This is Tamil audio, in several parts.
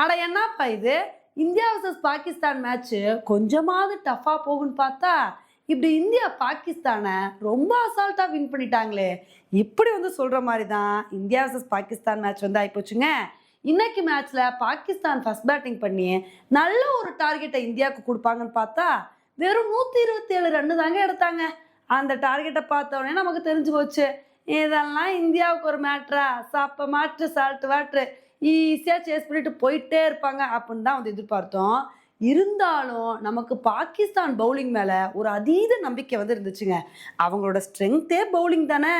அட என்னப்பா இது? இந்தியா வர்சஸ் பாகிஸ்தான் மேட்ச்சு கொஞ்சமாவது டஃப்பாக போகும்னு பார்த்தா இப்படி இந்தியா பாகிஸ்தானை ரொம்ப அசால்ட்டாக வின் பண்ணிட்டாங்களே. இப்படி வந்து சொல்கிற மாதிரி தான் இந்தியா வர்சஸ் பாகிஸ்தான் மேட்ச் வந்து ஆகிப்போச்சுங்க இன்னைக்கு மேட்ச்சில் பாகிஸ்தான் ஃபர்ஸ்ட் பேட்டிங் பண்ணி நல்ல ஒரு டார்கெட்டை இந்தியாவுக்கு கொடுப்பாங்கன்னு பார்த்தா வெறும் நூற்றி இருபத்தி ஏழு ரன்னு தாங்க எடுத்தாங்க. அந்த டார்கெட்டை பார்த்த உடனே நமக்கு தெரிஞ்சு போச்சு. இதெல்லாம் இந்தியாவுக்கு ஒரு மேட்ரா சாப்ப மாற்று சால்ட்டு வாட்ரு ஈஸியாக சேஸ் பண்ணிட்டு போயிட்டே இருப்பாங்க அப்படின்னு தான் வந்து எதிர்பார்த்தோம். இருந்தாலும் நமக்கு பாகிஸ்தான் பவுலிங் மேலே ஒரு அதீத நம்பிக்கை வந்து இருந்துச்சுங்க. அவங்களோட ஸ்ட்ரென்த்தே பவுலிங் தானே.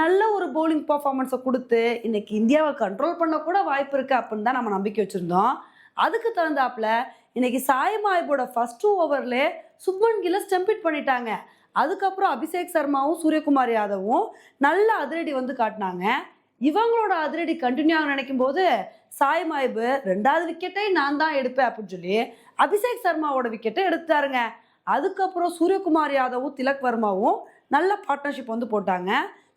நல்ல ஒரு பவுலிங் பர்ஃபார்மன்ஸை கொடுத்து இன்னைக்கு இந்தியாவை கண்ட்ரோல் பண்ண கூட வாய்ப்பு இருக்கு அப்படின்னு தான் நம்ம நம்பிக்கை வச்சுருந்தோம். அதுக்கு தகுந்தாப்புல இன்னைக்கு சாய்மாய்போட ஃபர்ஸ்ட் ஓவரில் சுப்மன் கில்ல ஸ்டெம்பிட் பண்ணிட்டாங்க. அதுக்கப்புறம் அபிஷேக் சர்மாவும் சூரியகுமார் யாதவும் நல்ல அதிரடி வந்து காட்டினாங்க. இவங்களோட அதிரடி கண்டினியூ ஆக நினைக்கும் போது சாய் மாய்பு ரெண்டாவது விக்கெட்டை நான் தான் எடுப்பேன் அப்படின்னு சொல்லி அபிஷேக் சர்மாவோட விக்கெட்டை எடுத்தாருங்க அதுக்கப்புறம் சூரியகுமார் யாதவும் திலக் வர்மாவும் நல்ல பார்ட்னர்ஷிப் வந்து போட்டாங்க.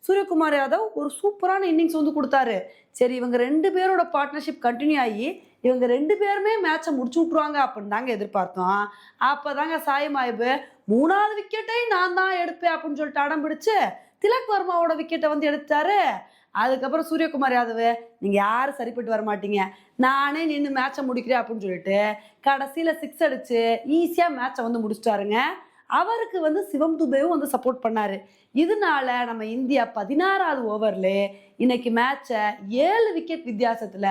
சூரியகுமார் யாதவ் ஒரு சூப்பரான இன்னிங்ஸ் வந்து கொடுத்தாரு. சரி இவங்க ரெண்டு பேரோட பார்ட்னர்ஷிப் கண்டினியூ ஆகி இவங்க ரெண்டு பேருமே மேட்சை முடிச்சு விட்ருவாங்க அப்படின்னு தாங்க எதிர்பார்த்தோம். அப்போ தாங்க சாய் மாய்பு மூணாவது விக்கெட்டை நான் தான் எடுப்பேன் அப்படின்னு சொல்லிட்டு அடம் பிடிச்சு திலக் வர்மாவோட விக்கெட்டை வந்து எடுத்தாரு. அதுக்கப்புறம் சூரியகுமார் யாதவ் நீங்கள் யாரும் சரிப்பட்டு வர மாட்டீங்க நானே நின்று மேட்சை முடிக்கிறேன் அப்படின்னு சொல்லிட்டு கடைசியில் சிக்ஸ் அடித்து ஈஸியாக மேட்சை வந்து முடிச்சிட்டாருங்க. அவருக்கு வந்து சிவம் துபேவும் வந்து சப்போர்ட் பண்ணார். இதனால நம்ம இந்தியா பதினாறாவது ஓவரில் இன்னைக்கு மேட்சை ஏழு விக்கெட் வித்தியாசத்தில்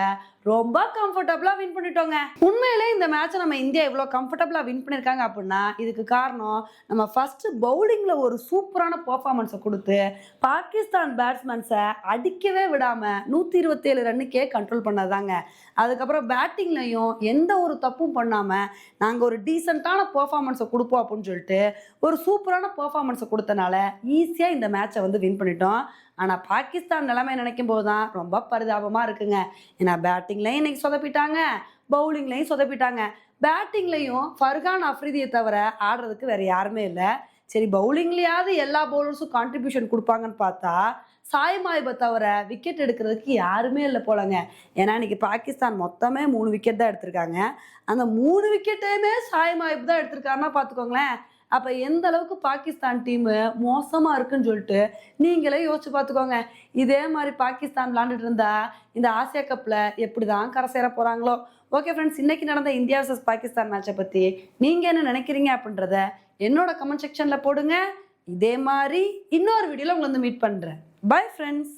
ரொம்ப கம்ஃபர்டபுளாக வின் பண்ணிட்டோங்க. உண்மையிலே இந்த மேட்சை நம்ம இந்தியா இவ்வளோ கம்ஃபர்டபுளாக வின் பண்ணியிருக்காங்க அப்படின்னா இதுக்கு காரணம் நம்ம ஃபஸ்ட்டு பவுலிங்கில் ஒரு சூப்பரான பர்ஃபார்மன்ஸை கொடுத்து பாகிஸ்தான் பேட்ஸ்மேன்ஸை அடிக்கவே விடாமல் நூற்றி இருபத்தேழு ரன்னுக்கே கண்ட்ரோல் பண்ணதாங்க. அதுக்கப்புறம் பேட்டிங்லையும் எந்த ஒரு தப்பும் பண்ணாமல் நாங்கள் ஒரு டீசெண்டான பர்ஃபார்மன்ஸை கொடுப்போம் அப்படின்னு சொல்லிட்டு ஒரு சூப்பரான பர்ஃபார்மன்ஸை கொடுத்தனால ஈஸியாக இந்த மேட்சை வந்து வின் பண்ணிட்டோம். ஆனால் பாகிஸ்தான் நிலைமை நினைக்கும் போது தான் ரொம்ப பரிதாபமாக இருக்குங்க. ஏன்னா பேட்டிங்லையும் இன்னைக்கு சொதப்பிட்டாங்க பவுலிங்லையும் சொதப்பிட்டாங்க. பேட்டிங்லையும் ஃபர்கான் அஃப்ரிதியை தவிர ஆடுறதுக்கு வேற யாருமே இல்லை. சரி பவுலிங்லேயாவது எல்லா பவுலர்ஸும் கான்ட்ரிபியூஷன் கொடுப்பாங்கன்னு பார்த்தா சாய் மாய்பை தவிர விக்கெட் எடுக்கிறதுக்கு யாருமே இல்லை போலங்க. ஏன்னா இன்னைக்கு பாகிஸ்தான் மொத்தமே மூணு விக்கெட் தான் எடுத்திருக்காங்க. அந்த மூணு விக்கெட்டையுமே சாய் மாய்பு தான் எடுத்திருக்காருன்னா பார்த்துக்கோங்களேன். அப்போ எந்த அளவுக்கு பாகிஸ்தான் டீமு மோசமாக இருக்குன்னு சொல்லிட்டு நீங்களே யோசிச்சு பார்த்துக்கோங்க. இதே மாதிரி பாகிஸ்தான் விளாண்டுட்டு இருந்தா இந்த ஆசியா கப்பில் எப்படி தான் கரை சேர போகிறாங்களோ ஓகே ஃப்ரெண்ட்ஸ் இன்னைக்கு நடந்த இந்தியா வர்சஸ் பாகிஸ்தான் மேட்சை பற்றி நீங்கள் என்ன நினைக்கிறீங்க அப்படின்றத என்னோட கமெண்ட் செக்ஷனில் போடுங்க. இதே மாதிரி இன்னொரு வீடியோவில் உங்களை வந்து மீட் பண்ணுறேன் பை ஃப்ரெண்ட்ஸ்